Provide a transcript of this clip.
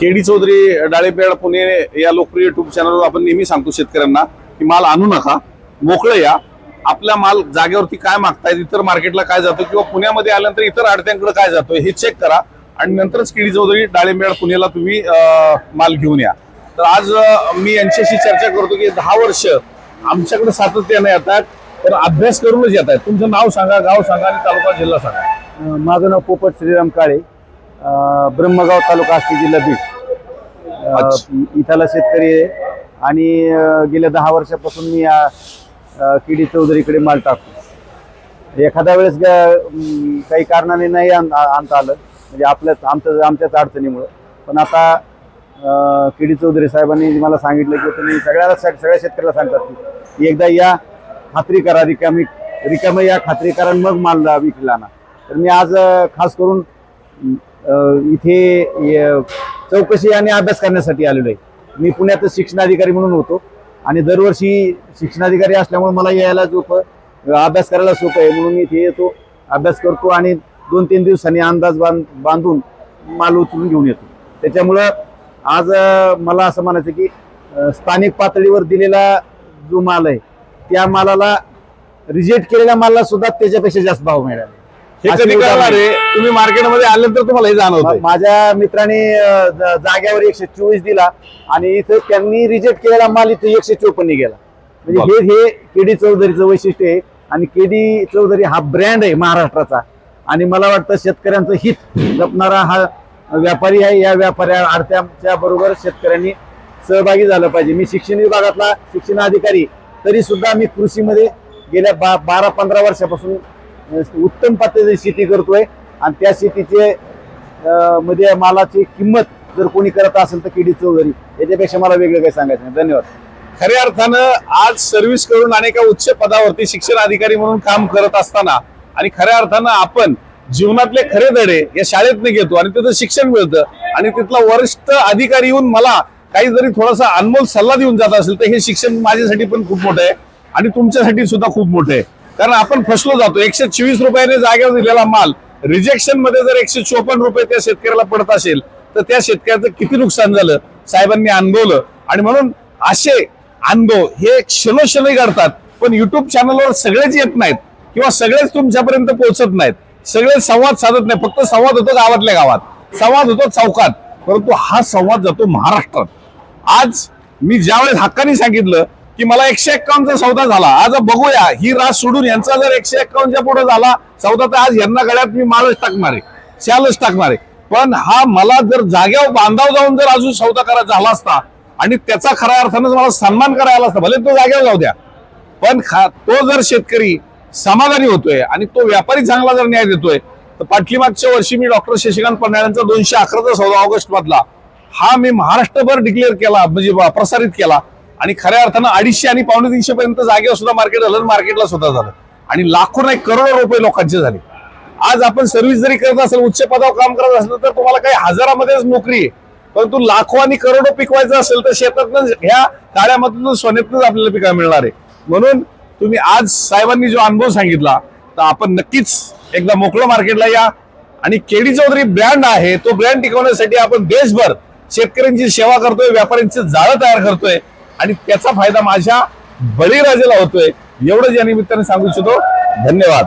KD Chaudhari डाळेपेड Pune या लोकप्रिय YouTube चॅनलवर आपण नेहमी सांगतो शेतकऱ्यांना की माल आणू नका मोकळं या. आपला माल जागेवरती काय मागतायत इतर मार्केटला काय जातो किंवा पुण्यामध्ये आल्यानंतर इतर आडत्यांकडे काय जातोय हे चेक करा. आणि नंतरच केडी चौधरी डाळेमेळ पुण्याला तुम्ही माल घेऊन या. तर आज मी यांच्याशी चर्चा करतो की दहा वर्ष आमच्याकडे सातत्याने येतात तर अभ्यास करूनच येत आहेत. तुमचं नाव सांगा गाव सांगा आणि तालुका जिल्हा सांगा. माझं नाव पोपट श्रीराम काळे. ब्रह्मगाव तालुका आष्टी जिल्हा बीड. इथला शेतकरी आहे. आणि गेल्या दहा वर्षापासून मी या किडी चौधरीकडे माल टाकतो. एखाद्या वेळेस काही कारणाने नाही आण- आणता आलं. म्हणजे आपल्याच आमचं आमच्याच अडचणीमुळं. पण आता किडी चौधरी साहेबांनी मला सांगितलं की तुम्ही सगळ्याला सगळ्या शेतकऱ्याला सांगतात की एकदा या खात्री करा रिकामी रिकामी या खात्री करा मग माल विकला ना. तर मी आज खास करून इथे य- चौकशी आणि अभ्यास करण्यासाठी आलेलो आहे. मी पुण्यात शिक्षणाधिकारी म्हणून होतो आणि दरवर्षी शिक्षणाधिकारी असल्यामुळे मला यायला सोपं अभ्यास करायला सोपं आहे. म्हणून मी इथे येतो अभ्यास करतो आणि दोन तीन दिवसांनी अंदाज बांध बांधून माल उचलून घेऊन येतो. त्याच्यामुळं आज मला असं म्हणायचं की स्थानिक पातळीवर दिलेला जो माल आहे त्या मालाला रिजेक्ट केलेल्या मालाला सुद्धा त्याच्यापेक्षा जास्त भाव मिळाला. हे अशी कधी उदाहरणं करणार आहे. तुम्ही मार्केटमध्ये आल्यानंतर तुम्हाला हे जाणवत माझ्या मित्राने अं, ज- जाग्यावर एकशे चोवीस दिला आणि इथं त्यांनी रिजेक्ट केलेला माल इथे एकशे चोपन्न गेला. म्हणजे हे हे केडी चौधरीचं वैशिष्ट्य आहे आणि केडी चौधरी हा ब्रँड आहे महाराष्ट्राचा. आणि मला वाटतं शेतकऱ्यांचं हित जपणारा हा व्यापारी आहे. या व्यापाऱ्या आडत्याच्या बरोबर शेतकऱ्यांनी सहभागी झालं पाहिजे. मी शिक्षण विभागातला शिक्षण अधिकारी तरी सुद्धा मी कृषीमध्ये गेल्या बा बारा पंधरा वर्षापासून उत्तम पातळीची शेती करतोय. आणि त्या शेतीचे मध्ये मालाची किंमत जर कोणी करत असेल तर किडी चौधरी याच्यापेक्षा मला वेगळं काही सांगायचं नाही. धन्यवाद. खऱ्या अर्थानं आज सर्व्हिस करून अनेका उच्च पदावरती शिक्षण अधिकारी म्हणून काम करत असताना आणि खऱ्या अर्थानं आपण जीवनातले खरे धडे या शाळेतनं घेतो आणि तिथं शिक्षण मिळतं आणि तिथला वरिष्ठ अधिकारी येऊन मला काही जरी थोडासा अनमोल सल्ला देऊन जात असेल तर हे शिक्षण माझ्यासाठी पण खूप मोठं आहे आणि तुमच्यासाठी सुद्धा खूप मोठं आहे. कारण आपण फसलो जातो. एकशे चोवीस रुपयाने जागेवर दिलेला माल रिजेक्शनमध्ये जर एकशे चोपन्न रुपये त्या शेतकऱ्याला पडत असेल तर त्या शेतकऱ्याचं किती नुकसान झालं? साहेबांनी अनुभवलं. आणि म्हणून असे अनुभव हे क्षणोक्षणी घडतात. पण युट्यूब चॅनलवर सगळेच येत नाहीत. किंवा सगळेच तुमच्यापर्यंत पोहोचत नाहीत. सगळे संवाद साधत नाही फक्त संवाद होतो गावातल्या गावात. संवाद होतो चौकात. परंतु हा संवाद जातो महाराष्ट्रात. आज मी ज्यावेळेस हक्काने सांगितलं की मला एकशे एक्कावन्नचा सौदा झाला. आज बघूया ही रास सोडून यांचा जर एकशे एक्कावन्नच्या पुढे झाला सौदा तर आज यांना गळ्यात मी मालच टाकणार आहे शालच टाकणार. आहे पण हा मला जर जाग्यावर बांधाव जाऊन जर अजून सौदा करायचा झाला असता आणि त्याचा खऱ्या अर्थानं मला सन्मान करायला असता भले तो जाग्यावर जाऊ द्या पण खा तो जर शेतकरी समाधानी होतोय आणि तो व्यापारी चांगला जर न्याय देतोय तर पाठीमागच्या वर्षी मी डॉक्टर शशिकांत पन्हाळ्यांचा दोनशे अकराचा सौदा ऑगस्ट मधला हा मी महाराष्ट्रभर डिक्लेअर केला म्हणजे प्रसारित केला. आणि खऱ्या अर्थानं अडीचशे आणि पावणे तीनशे पर्यंत जागेवर सुद्धा मार्केट झालं मार्केटला सुद्धा झालं. आणि लाखो नाही करोडो रुपये लोकांचे झाले. आज आपण सर्व्हिस जरी करत असेल उच्च पदावर काम करत असेल तर तुम्हाला काही हजारामध्येच नोकरी आहे. परंतु लाखो आणि करोडो पिकवायचं असेल तर शेतातनं ह्या काळ्यामधून सोन्यातूनच आपल्याला पिकायला मिळणार आहे. म्हणून तुम्ही आज साहेबांनी जो अनुभव सांगितला तर आपण नक्कीच एकदा मोकळं मार्केटला या. आणि केडी चौधरी ब्रँड आहे तो ब्रँड टिकवण्यासाठी आपण देशभर शेतकऱ्यांची सेवा करतोय व्यापाऱ्यांची जाळं तयार करतोय. आणि त्याचा फायदा माझ्या बळीराजाला होतोय. एवढंच या निमित्ताने सांगू इच्छितो. धन्यवाद.